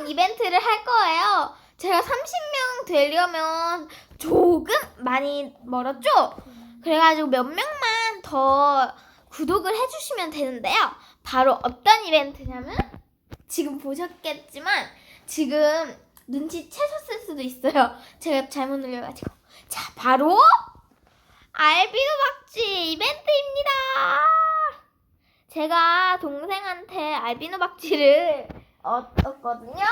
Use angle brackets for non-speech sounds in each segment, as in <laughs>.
30명 이벤트를 할 거예요. 제가 30명 되려면 조금 많이 멀었죠? 그래가지고 몇 명만 더 구독을 해주시면 되는데요. 바로 어떤 이벤트냐면 지금 보셨겠지만 지금 눈치채셨을 수도 있어요. 제가 잘못 눌려가지고. 자, 바로 알비노 박쥐 이벤트입니다. 제가 동생한테 알비노 박쥐를 얻었거든요.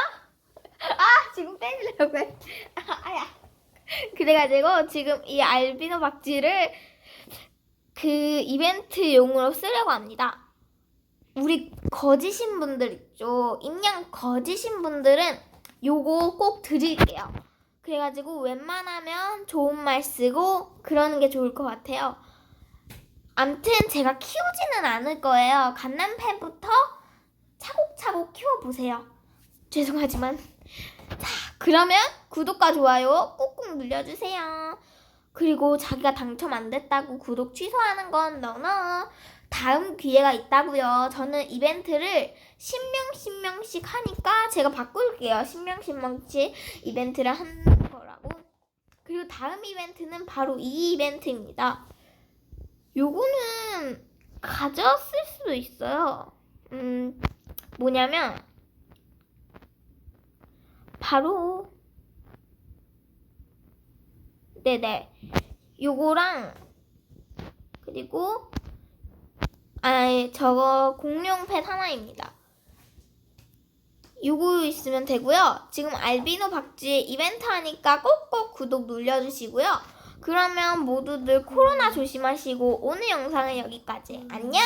아, 지금 때리려고 해. 아, <laughs> 아야. 그래가지고 지금 이 알비노 박쥐를 그 이벤트용으로 쓰려고 합니다. 우리 거지신 분들 있죠. 임양 거지신 분들은 요거 꼭 드릴게요. 그래가지고 웬만하면 좋은 말 쓰고 그러는 게 좋을 것 같아요. 암튼 제가 키우지는 않을 거예요. 갓난팬부터 키워보세요. 죄송하지만. 자, 그러면 구독과 좋아요 꾹꾹 눌러주세요. 그리고 자기가 당첨 안 됐다고 구독 취소하는 건 너너 다음 기회가 있다고요. 저는 이벤트를 10명 10명씩 하니까 제가 바꿀게요. 10명 10명씩 이벤트를 하는 거라고. 그리고 다음 이벤트는 바로 이 이벤트입니다. 요거는 가졌을 수도 있어요. 음, 뭐냐면 바로 네네 요거랑 그리고 아 저거 공룡 펫 하나입니다. 요거 있으면 되고요. 지금 알비노 박쥐 이벤트 하니까 꼭꼭 구독 눌러주시고요. 그러면 모두들 코로나 조심하시고 오늘 영상은 여기까지. 안녕!